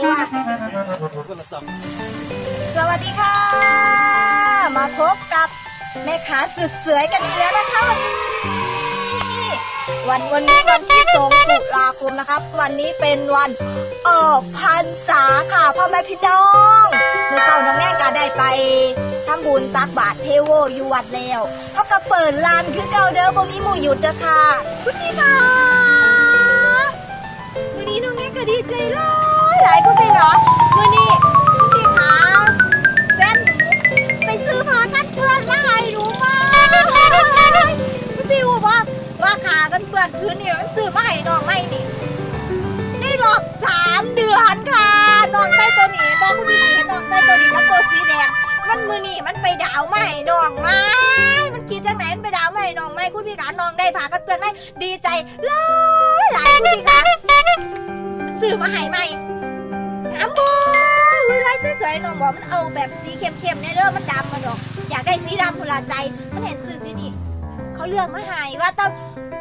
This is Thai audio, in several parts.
นละสวัสดีค่ะ มาพบกับแม่ค้าสุดสวยกันอีกแล้วนะคะวันนี้ วันวันนี้วันที่สองตุลาคมนะครับ วันนี้เป็นวันออกพรรษาค่ะพ่อแม่พี่น้องเมื่อเช้าน้องแน่นก็ได้ไปทำบุญตักบาตรเทโวอยู่วัดแล้วเขาก็เปิดลานคือเก่าเด้อบ่มีหมู่หยุดเด้อค่ะคุณพี่ค่ะวันนี้น้องแน่นก็ดีใจหลาย หลายคุณพี่ค่ะวันนี้คุณพี่ค่ะแฟนหนูไปซื้อผ้ากันเปื้อนมาให้หนูมาคุณพี่อกว่าว่าขากันเปื้อนพื้นนี่มันซื้อมาให้น้องไม่นี่ได้รอบสามเดือนค่ะน้องใส่ตัวนี้บอกคุณพี่เห็นน้องใส่ตัวนี้กับตัวสีแดงมันมือนี่มันไปดาวใหม่น้องไม้มันคิดจังไหนมันไปดาวใหม่น้องไม้คุณพี่ขาน้องได้ผ่ากันเตือนไหมดีใจหลยหลายคุณพี่ขาซื้อมาให้ใหม่ น้องบอกมันเอาแบบสีเข้มๆเนี่ยเด้อมันดำมันดอก อยากได้สีดำพุลาใจ มันเห็นซื้อสีนี่เขาเลือกมาให้ว่าต้อง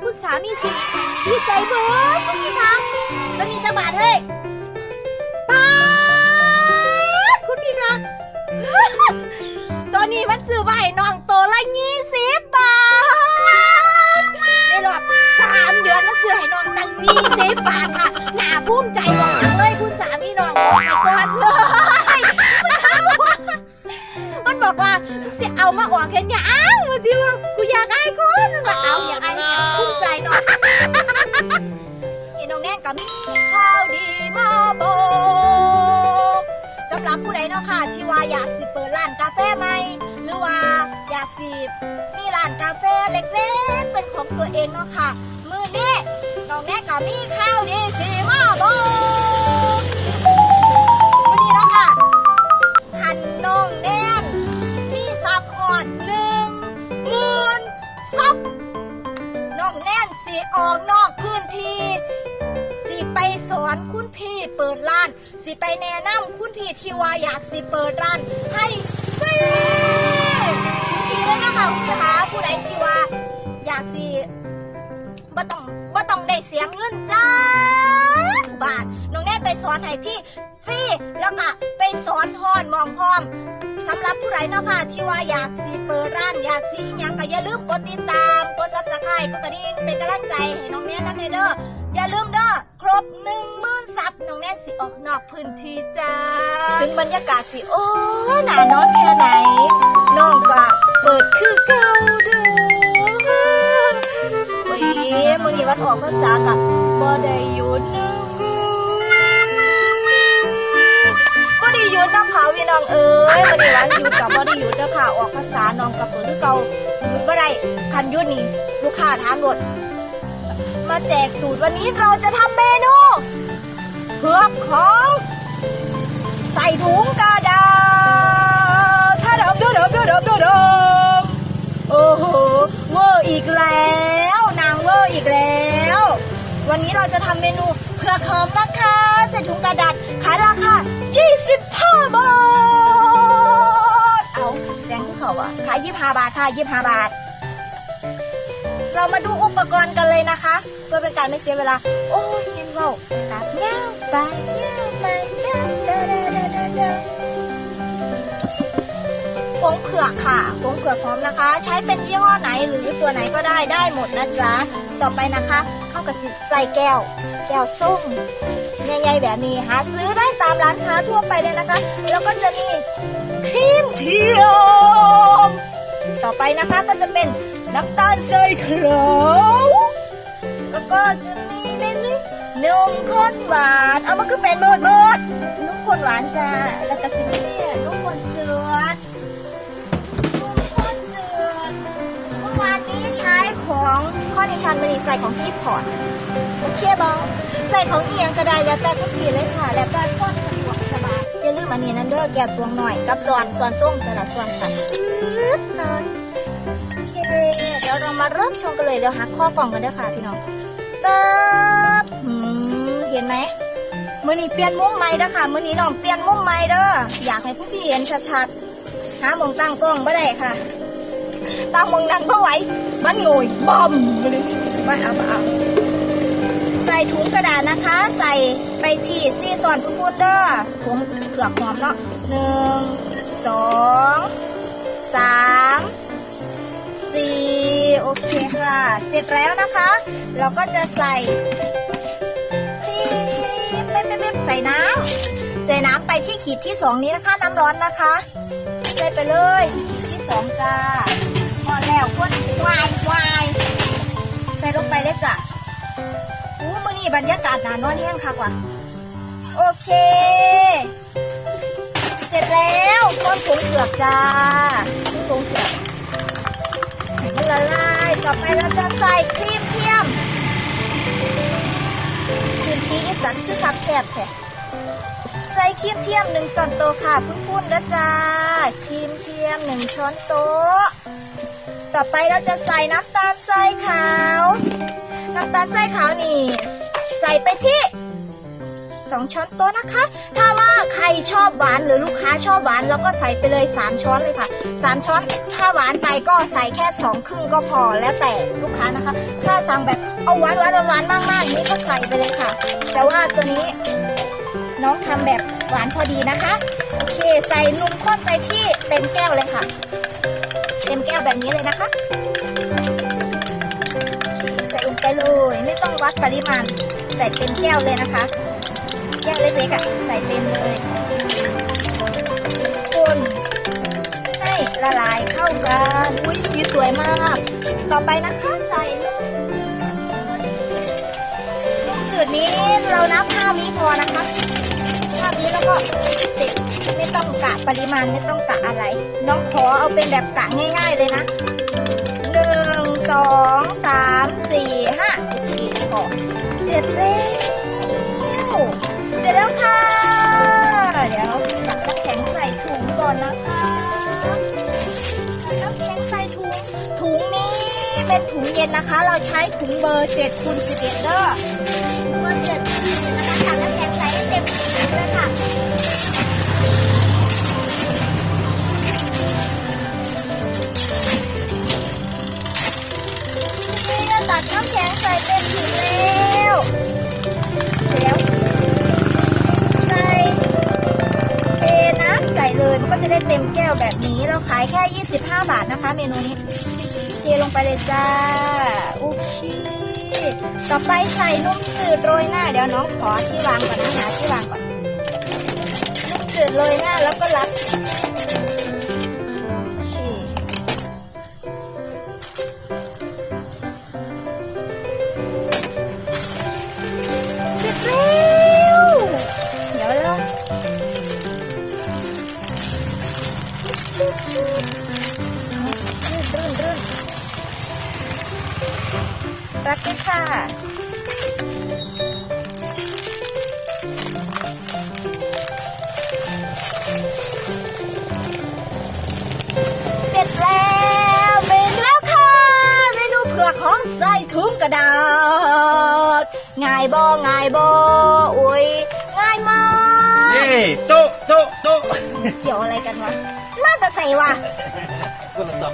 คุณสามีสีนี้ดีใจเบิร์ดคุณพี่คะแล้วมีจังบาทเฮ้ยป๊าดคุณพี่คะตอนนี้มันซื้อมาให้น้องโตละยี่สิบบาทในรอบสามเดือนมันซื้อให้น้องตั้งยี่สิบบาทค่ะน่าภูมิใจ บอกว่าสิเอามาออกแค่นี้อ้าวมาที่ว่ากูอยากไอ้คนมันว่าเอาอยากไอ้ภูมิใจเนาะนี่น้องแน่นกับมีข่าวดีมาบอกสำหรับผู้ใดเนาะค่ะที่ว่าอยากสิเปิดร้านกาแฟใหม่หรือว่าอยากสิมีร้านกาแฟเล็กๆเป็นของตัวเองเนาะค่ะ อนคุณพี่เปิดร้าน สิไปแนะนำคุณพี่ที่ว่าอยากสิเปิดร้าน ให้ฟรีทีเลยนะคะคุณพี่คะผู้ใดที่ว่า อยากสิบ่ต้องบ่ต้องได้เสียเงินจ้าบาทน้องแน่นไปสอนให้ที่ฟรีแล้วก็ไปสอนฮอนมองพร้อมสำหรับผู้ใดเนาะค่ะที่ว่าอยากสิเปิดร้านอยากสิอิหยังก็อย่าลืมกดติดตามกดซับสไครต์กดกระดิ่งเป็นกำลังใจให้น้องแน่นนั่นเด้ออย่าลืมเด้อ ครบหนึ่งหมื่นซับน้องแน่สิออกนอกพื้นที่จ้า ถึงบรรยากาศสิ โอ้หนานอนแค่ไหน น้องก็เปิดคือเก่าเด้อว้ยมื้อนี้วันออกพรรษากับบ่ได้หยุดนึงบ่ได้หยุดน้องเขาพี่น้องเอ้ยบ่ได้วันหยุดกับบ่ได้หยุดเด้อค่ะออกพรรษาน้องก็เปิดคือเก่าหยุดบ่ได้คันหยุดนี่ลูกค้าถามรถ มาแจกสูตรวันนี้เราจะทำเมนูเผือกของใส่ถุงกระดาษถ้าดมดูดมดูดมดูดมโอ้โหเวอร์อีกแล้ว นางเวอร์อีกแล้ว วันนี้เราจะทำเมนูเผือกหอมนะคะใส่ถุงกระดาษขายราคา 25 บาท เอาแซงที่เขาอะขาย 25 บาทค่ะ 25 บาท เรามาดูอุปกรณ์กันเลยนะคะเพื่อเป็นการไม่เสียเวลา โอ้ยยินเว่าตัดเงี้ยวไปเงี้ยวไปเด้อเด้อเด้อเด้อเด้อผงเผือกค่ะผงเผือกพร้อมนะคะ ใช้เป็นยี่ห้อไหนหรือตัวไหนก็ได้ได้หมดนะจ๊ะต่อไปนะคะ เข้ากับใส่แก้ว แก้วส้มใหญ่ๆแบบนี้หาซื้อได้ตามร้านค้าทั่วไปเลยนะคะ แล้วก็จะมีครีมเทียมต่อไปนะคะก็จะเป็น น้ำตาลทรายขาวแล้วก็จะมีในนี้นมข้นหวาน เอามาคือเป็นเบิดเบิดนมข้นหวานจ้าแล้วก็สิมีนมข้นเจือดนมข้นเจือดเมื่อวานนี้ใช้ของข้อดิชันมันนี่ใส่ของคีบพอร์ตโอเคบอใส่ของเอียงก็ได้แล้วแต่ทุกทีเลยค่ะ แล้วแต่ข้นสะดวกสบายอย่าลืมอันนี้นั่นเด้อแก้วตวงหน่อย กับซอนซอนส้มสลัดซอนสันตืดซอน มาเริ่มชมกันเลยเดี๋ยวหักข้อกล่องกันด้อค่ะพี่น้องเติบหืมเห็นไหมมือนี้เปลี่ยนมุมใหม่เด้อค่ะมือนี้น้องเปลี่ยนมุมใหม่เด้ออยากให้ผู้พี่เห็นชัดๆหาหมองตั้งกล้องไม่ได้ค่ะตั้งหมองนั้นเมื่อไหวมันโงยบอมไปเลยไปเอาไปเอาใส่ถุงกระดาษนะคะ ใส่ไปที่ซีซอนพุ่นเด้อถุงเผือกหอมเนาะหนึ่งสองสามสี่ เคค่ะ เสร็จแล้วนะคะ เราก็จะใส่ที่เป๊บๆใส่น้ำใส่น้ำไปที่ขีดที่สองนี้นะคะ น้ำร้อนนะคะ ใส่ไปเลยขีดที่สองจ้าพอแล้วคนวายวายใส่ลงไปเลยจ้ะอู้มือนี่บรรยากาศหนานอนแห้งค่ะกว่า โอเค เสร็จแล้วก้นผงเผือกจ้าผงเผือก ละลาย ต่อไปเราจะใส่ครีมเทียมครีมทีนี่สันคือขับแคบแท้ใส่ครีมเทียมหนึ่งส่วนโต๊ะค่ะพุ่นๆนะจ้าครีมเทียมหนึ่งช้อนโต๊ะต่อไปเราจะใส่น้ำตาลทรายขาว น้ำตาลทรายขาวนี่ ใส่ไปที่ สองช้อนโต๊ะนะคะ ถ้าว่าใครชอบหวานหรือลูกค้าชอบหวานเราก็ใส่ไปเลยสามช้อนเลยค่ะสามช้อนถ้าหวานไปก็ใส่แค่สองครึ่งก็พอแล้วแต่ลูกค้านะคะ ถ้าสั่งแบบเอาหวานหวานหวานมากๆนี่ก็ใส่ไปเลยค่ะ แต่ว่าตัวนี้น้องทำแบบหวานพอดีนะคะโอเคใส่นมข้นไปที่เต็มแก้วเลยค่ะ เต็มแก้วแบบนี้เลยนะคะใส่ลงไปเลยไม่ต้องวัดปริมาณใส่เต็มแก้วเลยนะคะ แก้วเล็กๆอะใส่เต็มเลยคนให้ละลายเข้ากันอุ้ยสีสวยมาก ต่อไปนะคะใส่นมจืดนมจืดนี้เรานับ5วิพอนะคะ5วิแล้วก็เสร็จไม่ต้องกะปริมาณไม่ต้องกะอะไร น้องขอเอาเป็นแบบกะง่าย ๆเลยนะหนึ่งสองสามสี่ห้าโอเคพอเสร็จแล้ว สร็จแล้วค่ะ เดี๋ยวตักน้ำแข็งใส่ถุงก่อนนะคะน้ำแข็งใส่ถุง ถุงนี้เป็นถุงเย็นนะคะ เราใช้ถุงเบอร์เจ็ดคูณสิบเอ็ดเด้อถุงเบอร์เจ็ดคูณสิบเอ็ดนะคะตักน้ำแข็งใส่ให้เต็มถุงเลยค่ะนี่ก็ตักน้ำแข็งใส่เต็มถุงแล้ว ไปเลยจ้าโอเคต่อไปใส่นมจืดโรยหน้า เดี๋ยวน้องขอที่วางก่อนนะหาที่วางก่อนนมจืดโรยหน้าแล้วก็รับ ค่ะ เสร็จแล้วเมนูแล้วค่ะ เมนูเผือกของใส่ถุงกระดาษ ง่ายบ่ง่ายบ่อุ้ยง่ายมากเย้โต๊ะโต๊ะโต๊ะเกี่ยวอะไรกันวะน่าจะใส่วะก็ละสอง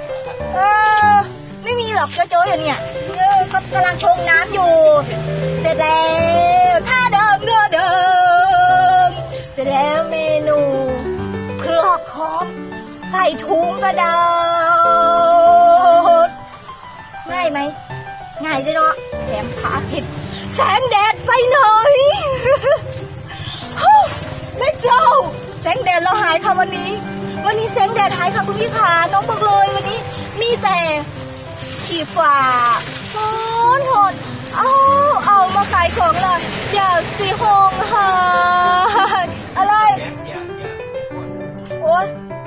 เออไม่มีห รอกโจ๊ะๆอยู่เนี่ยเออเขากำลังชงน้ำอยู่ เสร็จแล้วท่าเดิมเดิมเดิมเสร็จแล้วเมนูเผือกหอมใส่ถุงกระดาษง่ายไหมง่ายเลยเนาะแถมพระอาทิตย์แสงแดดไปหน่อยแม่เจ้าแสงแดดเราหายค่ะวันนี้ วันนี้แสงแดดหายค่ะคุณพี่ขาน้องบอกเลยวันนี้ มีแต่ ขี่ฝ่าร้อนหดเอาเอามาขายของเลยอย่าสีหงหายอะไรเชียโอ้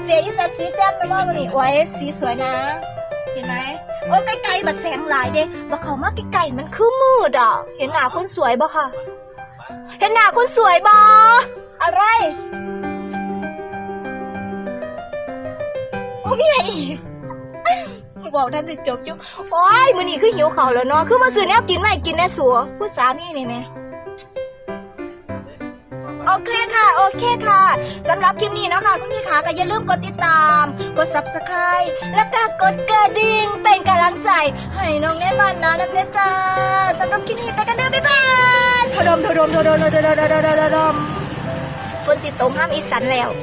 เสียอีสัตสีแจ่มไปมากวันนี้โอ้ยสีสวยนะ เห็นไหมโอ้ยไกลๆบัดแสงหลายเด้บักเขามาไกลๆมันคือมืดอะเห็นหน้าคนสวยบ่ค่ะ เห็นหน้าคนสวยบ่อะไรโอ้ยมีอะไรอีก บอกท่านจะจบจุ๊บโอ้ยมื้อนี้คือหิวข้าวแล้วเนาะคือมาซื้อแนวกินมาให้กินแน่สัวผู้สามีนี่แหมโอเคค่ะ โอเคค่ะสำหรับคลิปนี้เนาะค่ะคุณพี่ขาก็อย่าลืมกดติดตาม กด subscribe แล้วก็กดกระดิ่งเป็นกำลังใจ ให้น้องเนตบ้านนาน้ำเนจ้าสำหรับคลิปนี้ไปกันเด้อบ๊ายบายดมโทดมทดมทดมทดมทดมทดมฝนจิตตกห้ามอีสันแล้ว